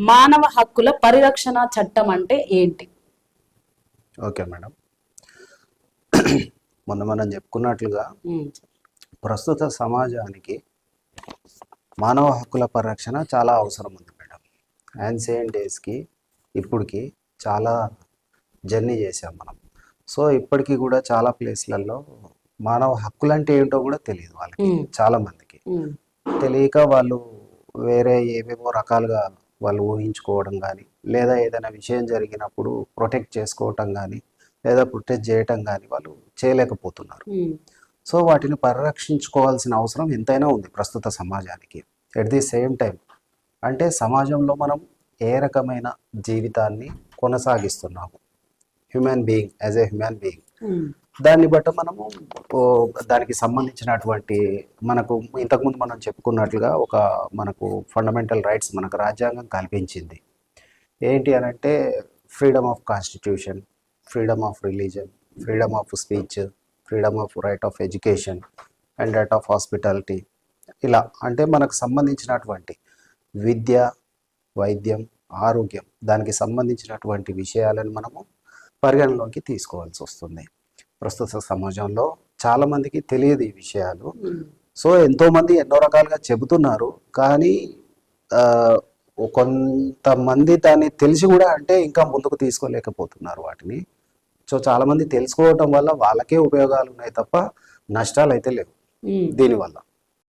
మానవ హక్కుల పరిరక్షణ చట్టం అంటే ఏంటి? Okay madam. మొన్న మనం చెప్పుకున్నట్లుగా ప్రస్తుత సమాజానికి మానవ హక్కుల పరిరక్షణ చాలా అవసరం ఉంది మేడం. యాన్సియన్ డేస్కి ఇప్పటికి చాలా జర్నీ చేసాం మనం. సో ఇప్పటికీ కూడా చాలా ప్లేస్లలో మానవ హక్కులు అంటే ఏంటో కూడా తెలియదు వాళ్ళకి చాలా మందికి. తెలియక వాళ్ళు వేరే ఏవేవో రకాలుగా వాళ్ళు ఊహించుకోవడం కానీ లేదా ఏదైనా విషయం జరిగినప్పుడు ప్రొటెక్ట్ చేసుకోవటం కానీ లేదా ప్రొటెక్ట్ చేయటం కానీ వాళ్ళు చేయలేకపోతున్నారు. ఉమ్, సో వాటిని పరిరక్షించుకోవాల్సిన అవసరం ఎంతైనా ఉంది ప్రస్తుత సమాజానికి. ఎట్ ది సేమ్ టైం అంటే సమాజంలో మనం ఏ రకమైన జీవితాన్ని కొనసాగిస్తున్నాము? Human being as a human being దాన్ని బట్టి మనము దానికి సంబంధించినటువంటి మనకు ఇంతకుముందు మనం చెప్పుకున్నట్లుగా ఒక మనకు ఫండమెంటల్ రైట్స్ మనకు రాజ్యాంగం కల్పించింది. ఏంటి అని అంటే freedom of constitution freedom of religion freedom of speech freedom of right of education and right of hospitality ఇలా అంటే మనకు సంబంధించినటువంటి విద్య వైద్యం ఆరోగ్యం దానికి సంబంధించినటువంటి విషయాలను మనము పరిగణలోకి తీసుకోవాల్సి వస్తుంది. ప్రస్తుత సమాజంలో చాలా మందికి తెలియదు ఈ విషయాలు. సో ఎంతో మంది ఎన్నో రకాలుగా చెబుతున్నారు. కానీ కొంతమంది దాన్ని తెలిసి కూడా అంటే ఇంకా ముందుకు తీసుకోలేకపోతున్నారు వాటిని. సో చాలా మంది తెలుసుకోవటం వల్ల వాళ్ళకే ఉపయోగాలు ఉన్నాయి తప్ప నష్టాలు అయితే లేవు. దీనివల్ల.